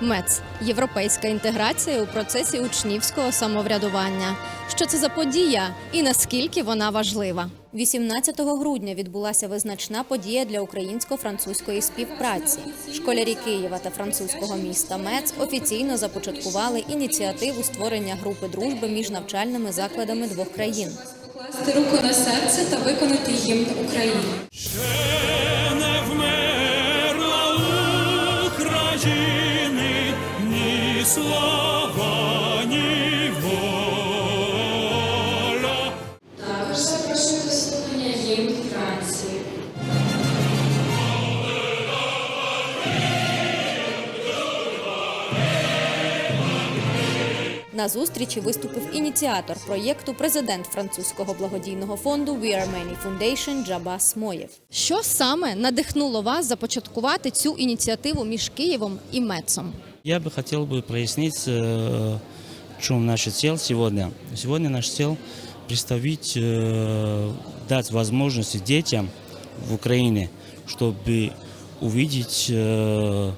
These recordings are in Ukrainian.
МЕЦ європейська інтеграція у процесі учнівського самоврядування. Що це за подія і наскільки вона важлива? 18 грудня відбулася визначна подія для українсько-французької співпраці. Школярі Києва та французького міста МЕЦ офіційно започаткували ініціативу створення групи дружби між навчальними закладами двох країн. Покласти руку на серце та виконати гімн України. На зустрічі виступив ініціатор проєкту, президент французького благодійного фонду We Are Many Foundation Джабас Моєв. Що саме надихнуло вас започаткувати цю ініціативу між Києвом і МЕЦом? Я бы хотел бы прояснить, э, в чем наша цель сегодня. Сегодня наш цель представить, э, дать возможности детям в Украине, чтобы увидеть э,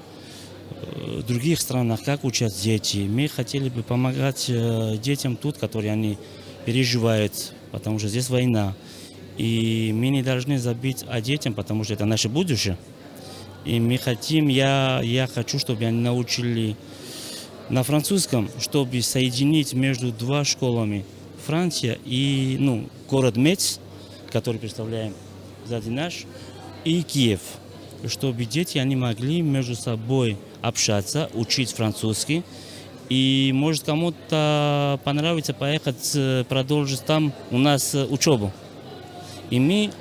в других странах, как учат дети. Мы хотели бы помогать э, детям тут, которые они переживают, потому что здесь война. И мы не должны забыть о детям, потому что это наше будущее. И мы хотим, я, я хочу, чтобы они научили на французском, чтобы соединить между два школами Франция и ну, город Мец, который представляем сзади наш, и Киев, чтобы дети они могли между собой общаться, учить французский. И может кому-то понравится поехать, э, продолжить там у нас э, учебу. И мы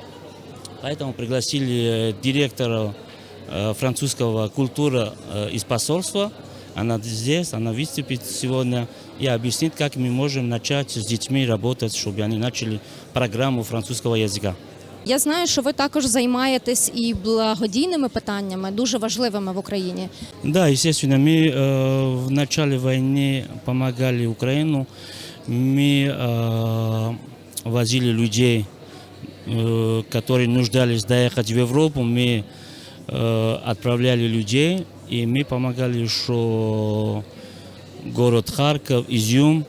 Поэтому пригласили э, директора французского культуры э, из посольства. Она здесь, она выступит сегодня и объяснит, как мы можем начать с детьми работать, чтобы они начали программу французского языка. Я знаю, що ви також займаєтесь і благодійними питаннями, дуже важливими в Україні. Да, естественно, мы э, в начале войны помогали Украину. Мы э, возили людей, э, которые нуждались доехать в Европу. Мы э, отправляли людей, и мы помогали еще город Харьков, Изюм,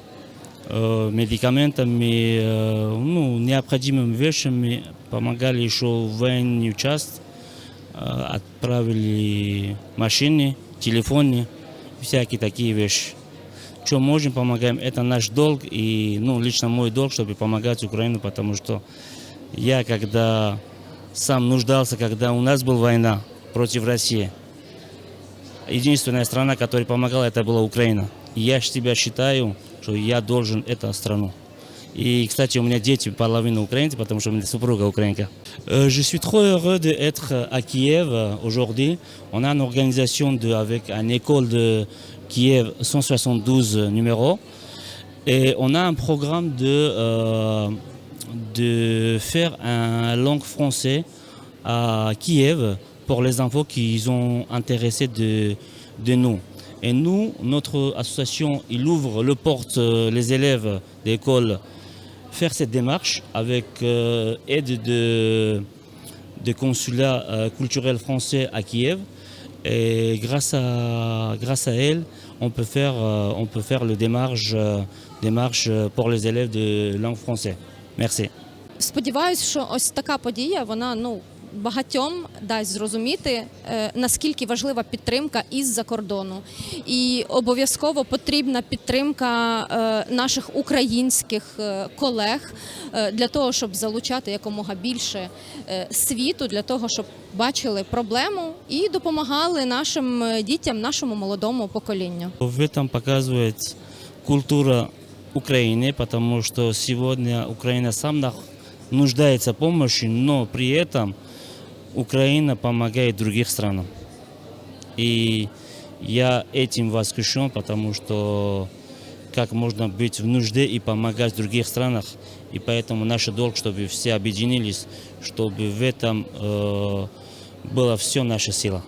э, медикаментами, э, ну, необходимыми вещами. Помогали еще в военный участок. Э, отправили машины, телефоны, всякие такие вещи. Что можем, помогаем. Это наш долг и, ну, лично мой долг, чтобы помогать Украине, потому что я, когда сам нуждался, когда у нас была война против России, единственная страна, которая помогала, это была Украина. И я себя считаю, что я должен эту страну. И, кстати, у меня дети половина украинцы, потому что у меня супруга украинка. Euh, je suis trop heureux d'être à Kiev euh, aujourd'hui. On a une organisation de, avec une école de Kiev 172 numéros. Et on a un programme de, euh, de faire un langue français à Kiev pour les enfants qui sont intéressés de, de nous. Et nous, notre association, il ouvre le porte euh, les élèves d'école faire cette démarche avec euh, aide de, de consulat euh, culturel français à Kiev. Et grâce à, grâce à elle, on peut faire, euh, on peut faire le démarche, euh, démarche pour les élèves de langue française. Merci. Сподіваюсь, що ось така подія вона ну багатьом дасть зрозуміти е, наскільки важлива підтримка із-за кордону, і обов'язково потрібна підтримка е, наших українських е, колег е, для того, щоб залучати якомога більше е, світу, для того, щоб бачили проблему і допомагали нашим е, дітям, нашому молодому поколінню. В этом показывает культура Украины, потому что сегодня Украина сам нах- нуждается в помощи, но при этом Украина помогает другим странам. И я этим восхищен, потому что как можно быть в нужде и помогать в других странах. И поэтому наш долг, чтобы все объединились, чтобы в этом э, была все наша сила.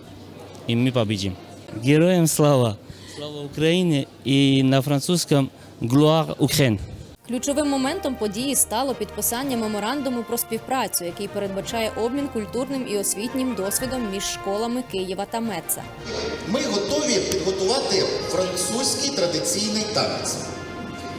И мы победим. Героям слава! Слава Украине! И на французском «Gloire Ukraine». Ключовим моментом події стало підписання меморандуму про співпрацю, який передбачає обмін культурним і освітнім досвідом між школами Києва та Меца. Ми готові підготувати французький традиційний танець.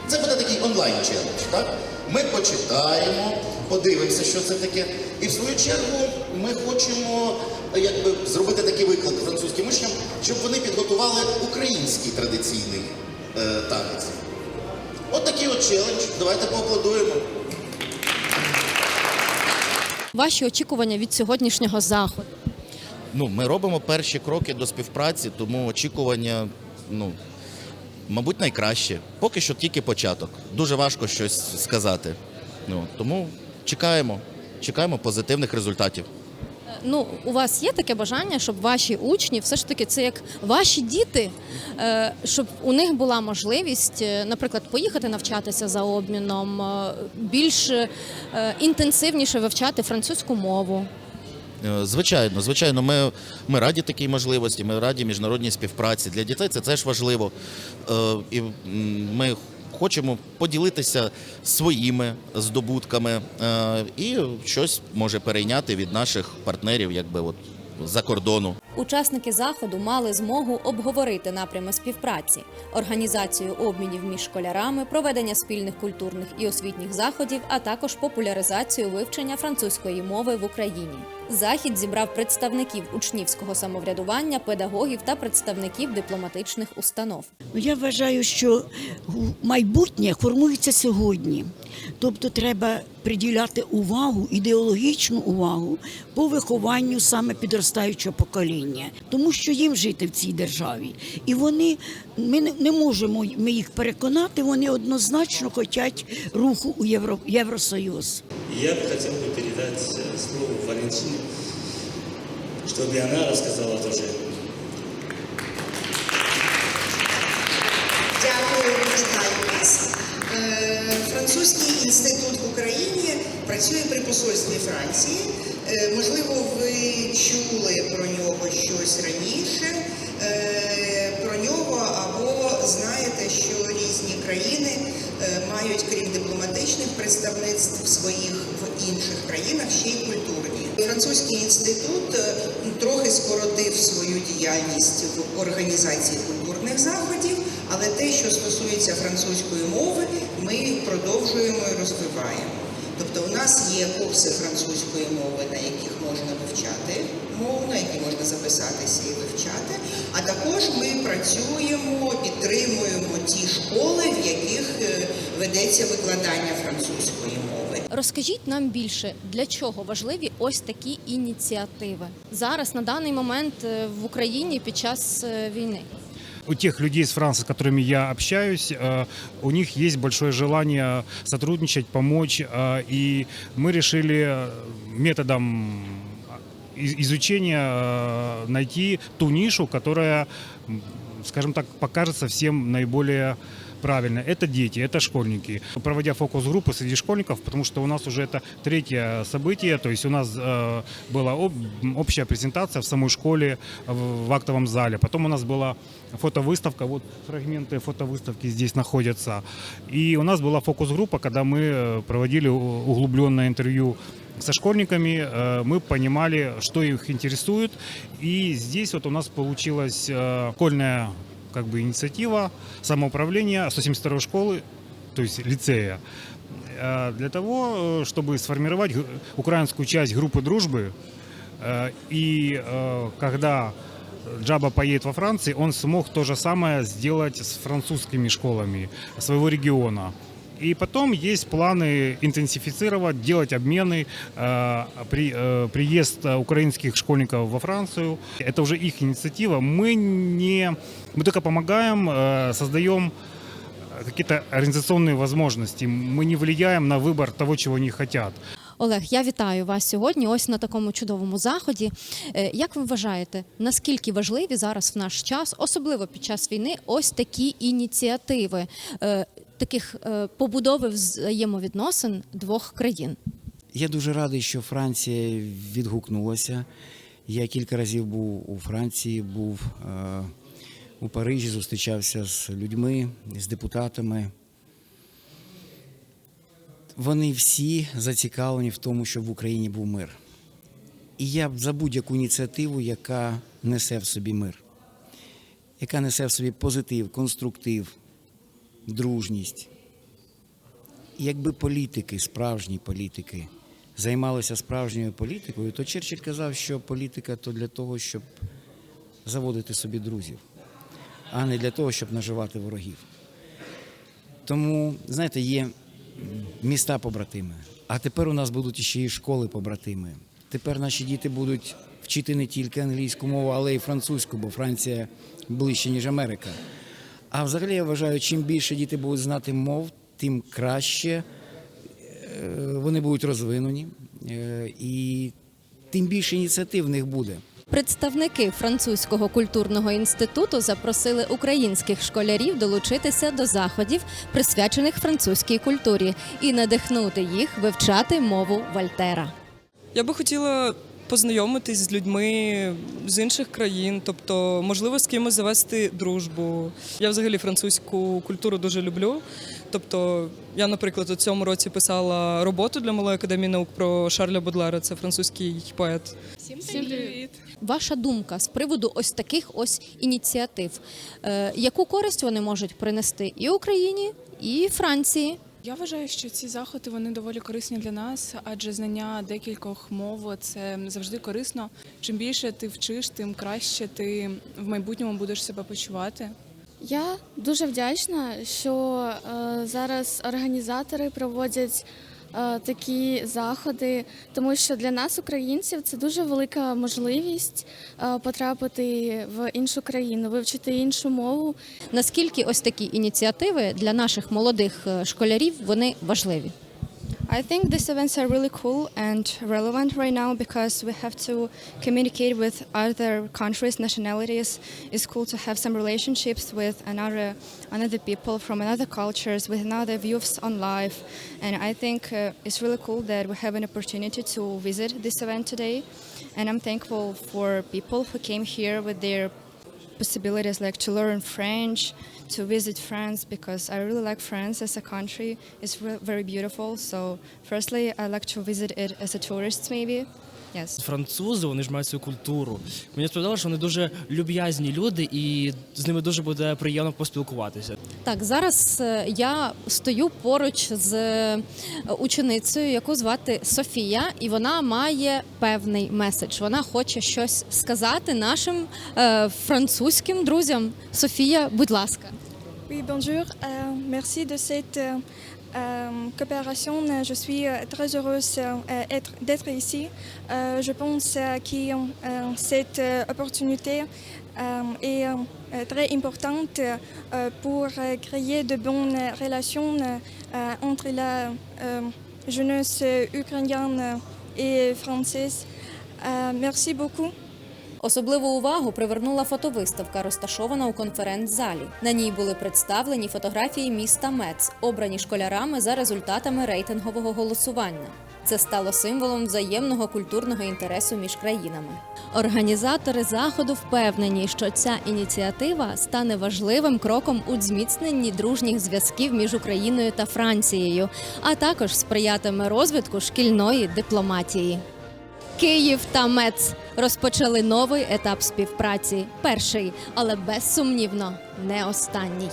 Це буде такий онлайн челендж. Так? Ми почитаємо, подивимося, що це таке. І в свою чергу ми хочемо якби, зробити такий виклик французьким учням, щоб вони підготували український традиційний е, танець. От такий от челендж. Давайте поаплодуємо. Ваші очікування від сьогоднішнього заходу. Ну, ми робимо перші кроки до співпраці, тому очікування, ну, мабуть, найкраще. Поки що тільки початок. Дуже важко щось сказати. Ну, тому чекаємо, чекаємо позитивних результатів. Ну, у вас є таке бажання, щоб ваші учні, все ж таки, це як ваші діти, е, щоб у них була можливість, е, наприклад, поїхати навчатися за обміном, е, більш інтенсивніше вивчати французьку мову. Звичайно, звичайно, ми, ми раді такій можливості, ми раді міжнародній співпраці. Для дітей це теж важливо. І ми хочемо поділитися своїми здобутками е, і щось може перейняти від наших партнерів, якби от за кордону. Учасники заходу мали змогу обговорити напрями співпраці, організацію обмінів між школярами, проведення спільних культурних і освітніх заходів, а також популяризацію вивчення французької мови в Україні. Захід зібрав представників учнівського самоврядування, педагогів та представників дипломатичних установ. Ну, Я вважаю, що майбутнє формується сьогодні. Тобто треба приділяти увагу, ідеологічну увагу по вихованню саме підростаючого покоління, тому що їм жити в цій державі. І вони ми не, не можемо ми їх переконати, вони однозначно хочуть руху у Євро, Євросоюз. Я бы хотел бы передать э, слово Валентине, чтобы она рассказала тоже. Дякую, вітаю вас. Е, Французький інститут в Україні працює при посольстві Франції. Е, Можливо, ви чули про нього щось раніше, е, про нього або знаєте, що різні країни е, мають, крім дипломатичних представництв своїх в інших країнах, ще й культурні. Французький інститут трохи скоротив свою діяльність в організації культурних заходів, але те, що стосується французької мови, ми продовжуємо і розвиваємо. Тобто у нас є курси французької мови, на яких можна вивчати мову, на які можна записатися і вивчати. А також ми працюємо, підтримуємо ті школи, в яких е, ведеться викладання французької мови. Розкажіть нам більше, для чого важливі ось такі ініціативи зараз на даний момент е, в Україні під час е, війни. У тех людей из Франции, с которыми я общаюсь, э, у них есть большое желание сотрудничать, помочь. э, И мы решили э, методом из- изучения э, найти ту нишу, которая, м, скажем так, покажется всем наиболее правильно. Это дети, это школьники. Проводя фокус-группы среди школьников, потому что у нас уже это третье событие, то есть у нас э, была об- общая презентация в самой школе в, в актовом зале. Потом у нас была фотовыставка, вот фрагменты фотовыставки здесь находятся. И у нас была фокус-группа, когда мы э, проводили у- углубленное интервью со школьниками, э, мы понимали, что их интересует. И здесь вот у нас получилась э, школьная как бы инициатива самоуправления 172 школы, то есть лицея, э, для того, э, чтобы сформировать г- украинскую часть группы дружбы. Э, И э, когда Джаба поедет во Францию, он смог то же самое сделать с французскими школами своего региона. И потом есть планы интенсифицировать, делать обмены, э, при- э, приезд э, украинских школьников во Францию. Это уже их инициатива. Мы не, мы только помогаем, э, создаем какие-то организационные возможности. Мы не влияем на выбор того, чего они хотят. Олег, я вітаю вас сьогодні. Ось на такому чудовому заході. Е, Як ви вважаєте, наскільки важливі зараз в наш час, особливо під час війни, ось такі ініціативи, е, таких е, побудови взаємовідносин двох країн? Я дуже радий, що Франція відгукнулася. Я кілька разів був у Франції, був е, у Парижі, зустрічався з людьми, з депутатами. вони всі зацікавлені в тому, щоб в Україні був мир. І я за будь-яку ініціативу, яка несе в собі мир, яка несе в собі позитив, конструктив, дружність. Якби політики, справжні політики, займалися справжньою політикою, то Черчилль казав, що політика то для того, щоб заводити собі друзів, а не для того, щоб наживати ворогів. Тому, знаєте, є міста побратими, а тепер у нас будуть ще і школи побратими. Тепер наші діти будуть вчити не тільки англійську мову, але й французьку, бо Франція ближче, ніж Америка. А взагалі я вважаю, чим більше діти будуть знати мов, тим краще е, вони будуть розвинені, е, і тим більше ініціатив в них буде. Представники французького культурного інституту запросили українських школярів долучитися до заходів, присвячених французькій культурі, і надихнути їх вивчати мову Вольтера. Я би хотіла познайомитись з людьми з інших країн, тобто, можливо, з кимось завести дружбу. Я взагалі французьку культуру дуже люблю. Тобто, я, наприклад, у цьому році писала роботу для малої академії наук про Шарля Бодлера, це французький поет. Всім привіт! Ваша думка з приводу ось таких ось ініціатив. Е, яку користь вони можуть принести і Україні, і Франції? Я вважаю, що ці заходи вони доволі корисні для нас, адже знання декількох мов це завжди корисно. Чим більше ти вчиш, тим краще ти в майбутньому будеш себе почувати. Я дуже вдячна, що е, зараз організатори проводять такі заходи, тому що для нас, українців, це дуже велика можливість е, потрапити в іншу країну, вивчити іншу мову. Наскільки ось такі ініціативи для наших молодих е, школярів вони важливі? I think these events are really cool and relevant right now because we have to communicate with other countries, nationalities. It's cool to have some relationships with another another people from another cultures, with another views on life. And I think uh, it's really cool that we have an opportunity to visit this event today. And I'm thankful for people who came here with their possibilities like to learn French, to visit France because I really like France as a country. It's very beautiful. So, firstly, I like to visit it as a tourist, maybe. Yes. Французи, вони ж мають свою культуру. Мені сподобалося, що вони дуже люб'язні люди, і з ними дуже буде приємно поспілкуватися. Так, зараз е, я стою поруч з е, ученицею, яку звати Софія, і вона має певний меседж. Вона хоче щось сказати нашим е, французьким друзям. Софія, будь ласка. Oui, bonjour. Euh, merci de cette coopération. Je suis euh, très heureuse euh, être- d'être ici. Euh, je pense euh, que euh, cette euh, opportunité euh, est euh, très importante euh, pour euh, créer de bonnes relations euh, entre la euh, jeunesse ukrainienne et française. Euh, merci beaucoup. Особливу увагу привернула фотовиставка, розташована у конференц-залі. На ній були представлені фотографії міста Мец, обрані школярами за результатами рейтингового голосування. Це стало символом взаємного культурного інтересу між країнами. Організатори заходу впевнені, що ця ініціатива стане важливим кроком у зміцненні дружніх зв'язків між Україною та Францією, а також сприятиме розвитку шкільної дипломатії. Київ та Мец розпочали новий етап співпраці. Перший, але безсумнівно не останній.